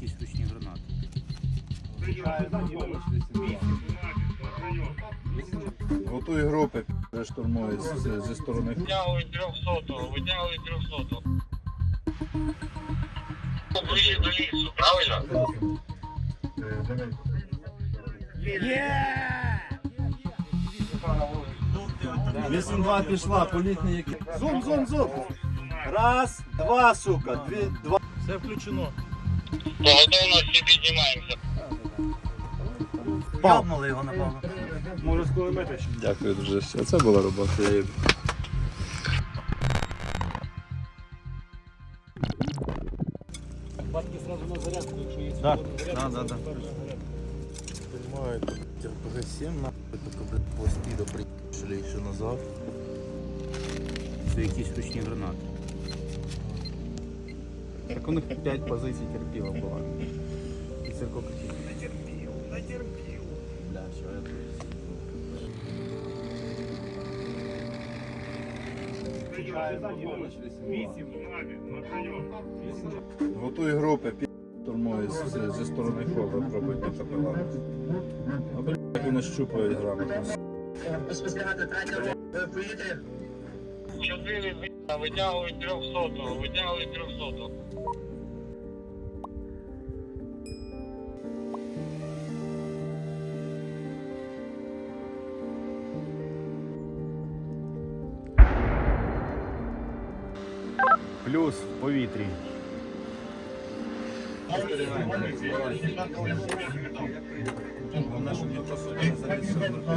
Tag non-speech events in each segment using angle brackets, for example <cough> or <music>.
якісь ручні гранати. Готуй групи пі***, штурмують зі сторони. Витягують 300, витягують 300. Ближче до лісу, правильно? Вісім два пішла, політний який. Зум, зум, зум. Раз, два, сука. Дві, два. Все включено. По готовності піднімаємося. Павнули його, напевно. Може з кулемета ще. Дякую дуже. Це була робота. Я їду. Батьки сразу на зарядку, якщо є Да. зарядка, Да, да, да. Понимаю, тут РПГ-7 нахуй, только, блядь, да приехали еще назад. Це якісь ручні гранати. Так у них 5 позиций терпила было. И цирко какие Натерпів, натерпів. Бля, это? Вісім. Готуй групи пі***, штурмують з- зі сторони ходу. Пробуйте капелана. А блядь, вони щупають грамотно. Чотири витягують 300, витягують 300. Плюс в повітрі.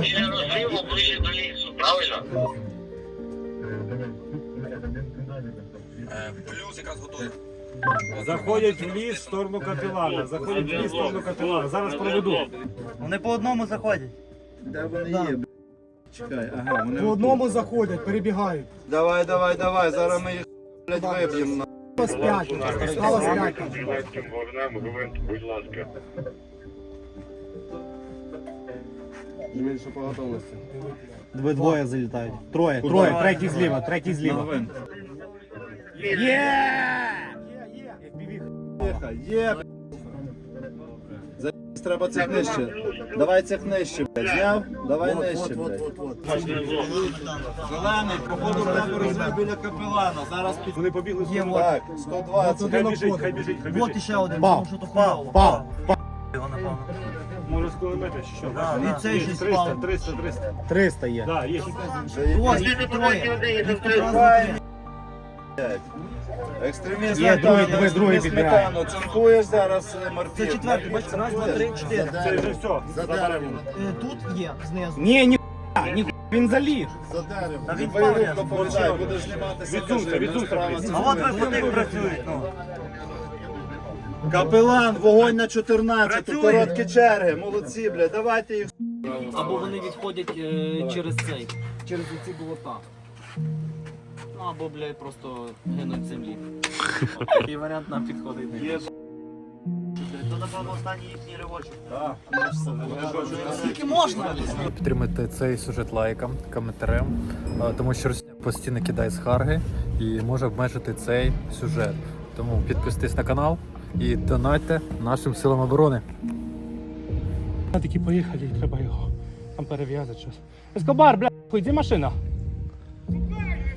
Біля розриву ближче до лісу, правильно? Заходять в ліс в сторону капелана. Заходять в ліс в сторону капелана. Зараз проведу. Вони по одному заходять. Де вони є? Чекай, ага, вони. По одному заходять, перебігають. Давай, давай, давай, зараз ми їх блядь, виб'ємо. Вогнем, гвинт, будь ласка. По готовності. Ви двоє залітають. Троє, троє, третій зліва, третій зліва. Є. Є, блядь. Треба цих нижче. Давай цих нижче, блядь. Зняв? Давай нижче, блядь. Зелений, походу тебе розрив біля капелана. Зараз під... Вони побігли з сторони. Так, 120. Хай біжить, хай біжить, хай біжить. іще один, пав, що то пав, пав, пав. Може з кулемета ще що? Да, і цей ще 300, спав. 300, 300. 300 є. Да, є. Ось, троє. Екстреміст Є, другий, дивись, другий підбігає. Сметану. Цинкуєш зараз е. Це четвертий, бачите, раз, два, три, чотири. Це вже все. Заберемо. Е, Тут є знизу. Ні, ні, ні, він заліз. За дерево. Він падає. доповідай, будеш зніматися. Відсунься, кажи, відсунься, справа блядь. цинкує. А от виходи працюють, ну. Капелан, вогонь на 14, Працює. короткі черги, молодці, блядь, давайте їх. Або вони відходять е, через цей, через ці болота. Ну або, блядь, просто гинуть землі. Такий варіант нам підходить. Є. То, напевно, останній їхній ривочок. Скільки можна? Підтримайте цей сюжет лайком, коментарем, тому що Росія постійно кидає скарги і може обмежити цей сюжет. Тому підписуйтесь на канал і донайте нашим силам оборони. Такі поїхали, і треба його там перев'язати щось. Ескобар, бля, хуй, де машина?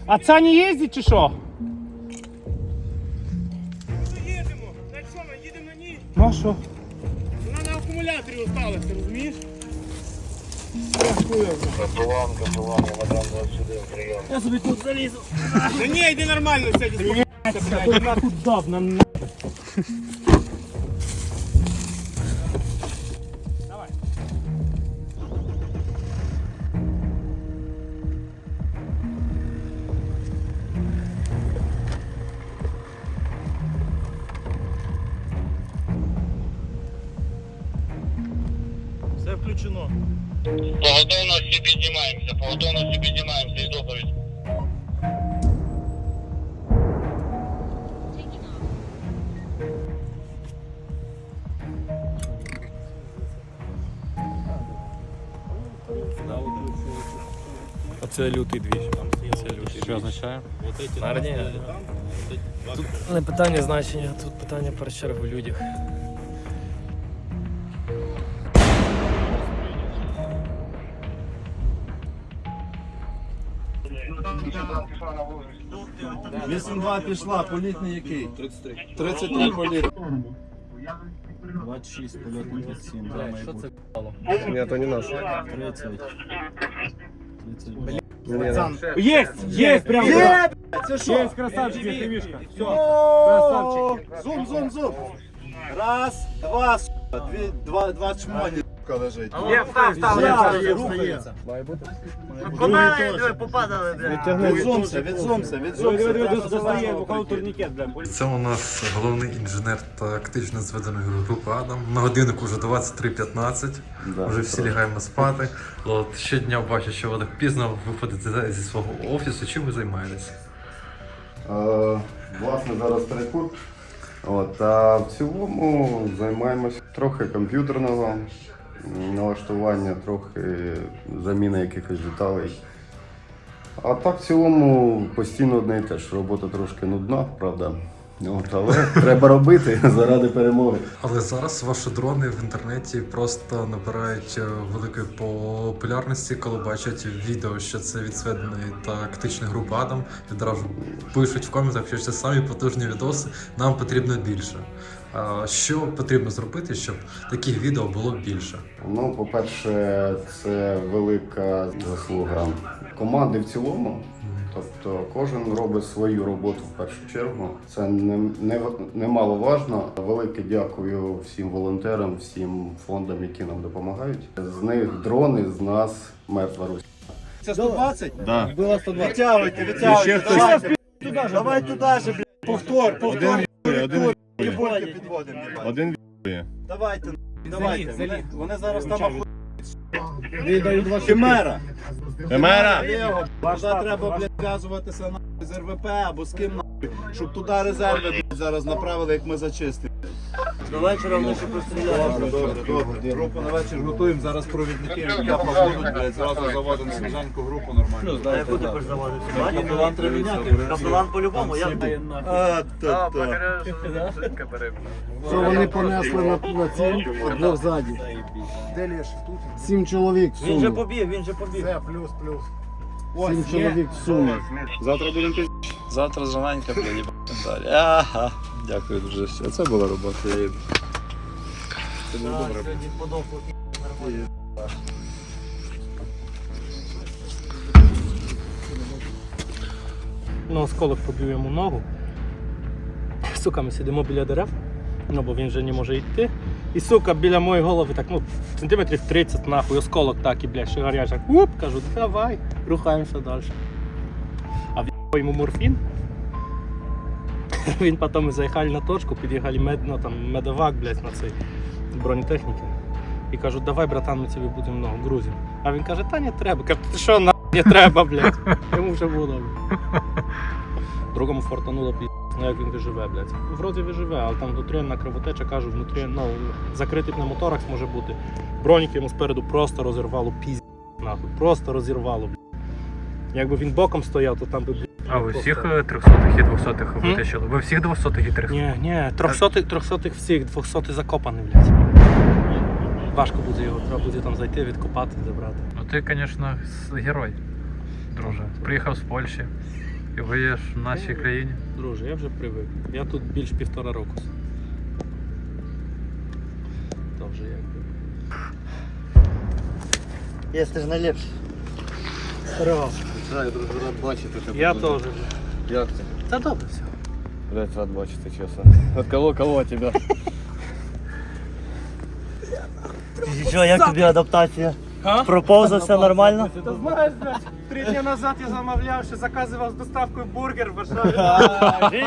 А це не їздить чи що? Їдемо. Так що ми їдемо на ній? Ну а що? Вона на акумуляторі осталася, розумієш? Капелан, капелан, Мадрам 21, прийом. Я собі тут залізу. Та ні, йди нормально, сядь. Тут нахуй дав Все включено. По готовності піднімаємося, по готовності піднімаємося і доповідь. Оце лютий двіж. Це лютий. Що означає? Тут не питання значення, тут питання першу чергу в людях. 8-2 пішла, політний який? 33. 33 політний. 26, польотний 27, да, має Що бути. це Нет, то не наш. 30. 32. Есть, есть, прям. Є! Це що? Есть, красавчик, есть, Мишка. Все, О, красавчик. Зум, зум, зум. Раз, два, сука, дві, два, два чмоні, сука, лежить. Є, встав, встав, встав. рухається. Попадали, блядь. Відзумся, відзумся, Диви, відзумся. зеленого поклав прийти. турнікет, блядь. Це у нас головний інженер тактично зведеної групи Адам. На годиннику вже 23.15. Вже всі лягаємо спати. От щодня бачу, що ви так пізно виходите зі свого офісу. Чим ви займаєтесь? Е, Власне, зараз перекур. От, а в цілому займаємось трохи комп'ютерного налаштування, трохи заміни якихось деталей. А так в цілому постійно одне і те ж. Робота трошки нудна, правда. От, але <laughs> треба робити заради перемоги. Але зараз ваші дрони в інтернеті просто набирають е, великої популярності, коли бачать відео, що це від зведеної тактичної групи Адам. Відразу пишуть в коментах, що це самі потужні відоси, нам потрібно більше. Що потрібно зробити, щоб таких відео було більше? Ну, по-перше, це велика заслуга команди в цілому. Тобто кожен робить свою роботу в першу чергу. Це не, не, немаловажно. Велике дякую всім волонтерам, всім фондам, які нам допомагають. З них дрони, з нас мертва Русь. Це 120? Да. Було 120. Витягуйте, витягуйте. Давай туди же, блядь. Повтор, повтор. Один, Бульки підводимо. їбать. Один Давайте, давайте. Вони, вони зараз там Заліз. охують. Химера. Химера! Лего, Туди треба, блядь, зв'язуватися нахуй з РВП або з ким нахуй, щоб туди резерви, блядь, зараз направили, як ми зачистимо. До вечора вони ще простріляють. Добре, добре, добре. Групу на вечір готуємо, зараз провідники капа будуть, блядь, зразу заводимо свіженьку групу нормально. А яку ти хочеш заводити? Капелан треба міняти. Капелан по-любому, я А, та, та. Що вони понесли на, на ці двох ззаді. Сім чоловік в Він же сумі. побіг, він же побіг. Сім чоловік в сумі. Завтра будемо пізніше. Завтра зраненька, блядь, їбатим далі. Ага. Дякую дуже. все. Це була робота, я їду. Це було добре. Ну, осколок побив йому ногу. Сука, ми сидимо біля дерев, ну бо він вже не може йти. І сука, біля моєї голови, так, ну, сантиметрів 30 нахуй, осколок так і, блядь, ще гарячий. Уп, кажу, давай, рухаємося далі. А в йому морфін. <laughs> Він потім заїхали на точку, під'їхали мед, ну, там, медовак, блядь, на цей бронетехніки. І кажуть, давай, братан, ми тебе будемо ногу грузимо. А він каже, та не треба. Кажу, ти що, на не треба, блядь. <laughs> Йому вже було. Другому фортануло пі. Ну як він виживе, блядь. Вроді виживе, але там внутрі кровотеча, кажу, внутрі, ну, закритий пневмоторакс може бути. Бронік йому спереду просто розірвало піз. Нахуй. Просто розірвало, блядь. Якби він боком стояв, то там би, блядь. А ви просто- всіх 300-х і 200-х М? витащили? Ви всіх 200-х і 300 Ні, ні, трьохсотих, трьохсотих всіх, двохсотий закопаний, блядь. Важко буде його, треба буде там зайти, відкопати, забрати. Ну ти, звісно, герой, друже. Приїхав з Польщі і воюєш в нашій країні. Друже, я вже привик. Я тут більш півтора року. То вже якби. Є, ти ж найліпший. Здорово. Я дуже рад бачити тебе. Я теж. Як ти? Та добре все. Блять, рад бачити, чесно. От кого, кого тебе? Що, як тобі адаптація? Пропоза, все нормально? Та знаєш, блядь, три дні назад я замовляв, що заказував з доставкою бургер в Варшаві.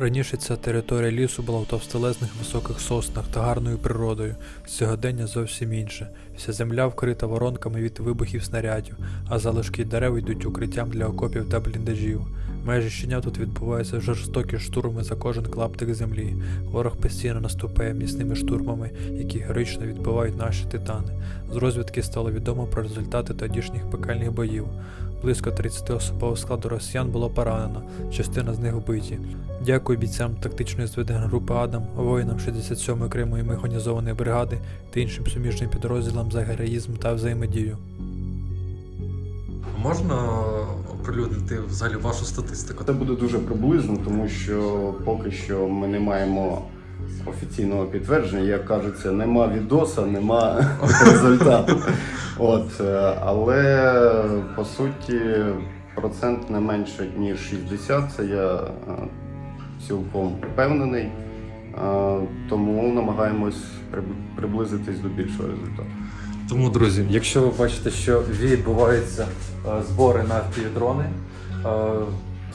Раніше ця територія лісу була в товстелезних високих соснах та гарною природою. Сьогодення зовсім інше. Вся земля вкрита воронками від вибухів снарядів, а залишки дерев йдуть укриттям для окопів та бліндажів. Майже щодня тут відбуваються жорстокі штурми за кожен клаптик землі. Ворог постійно наступає міцними штурмами, які героїчно відбивають наші титани. З розвідки стало відомо про результати тодішніх пекельних боїв. Близько 30 особового складу росіян було поранено, частина з них вбиті. Дякую бійцям тактичної зведеної групи Адам, воїнам 67-ї окремої механізованої бригади та іншим суміжним підрозділам за героїзм та взаємодію. Можна оприлюднити взагалі вашу статистику? Це буде дуже приблизно, тому що поки що ми не маємо офіційного підтвердження. Як кажеться, нема відоса, нема <laughs> результату. От, е, але по суті, процент не менше ніж 60, це я е, цілком впевнений. Е, Тому намагаємось приблизитись до більшого результату. Тому, друзі, якщо ви бачите, що відбуваються е, збори на дрони,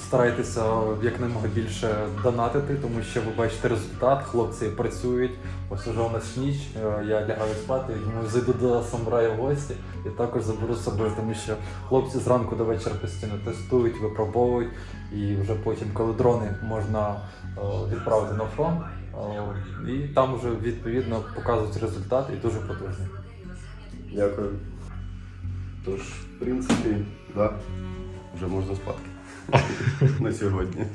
старайтеся якнаймога більше донатити, тому що ви бачите результат, хлопці працюють. Ось уже у нас ніч, е, я лягаю спати, думаю, зайду до самурая в гості і також заберу з собою, тому що хлопці зранку до вечора постійно тестують, випробовують, і вже потім, коли дрони можна е, відправити на фронт, е, і там вже відповідно показують результат і дуже потужний. Дякую. Тож, в принципі, да, вже можна спати на сьогодні.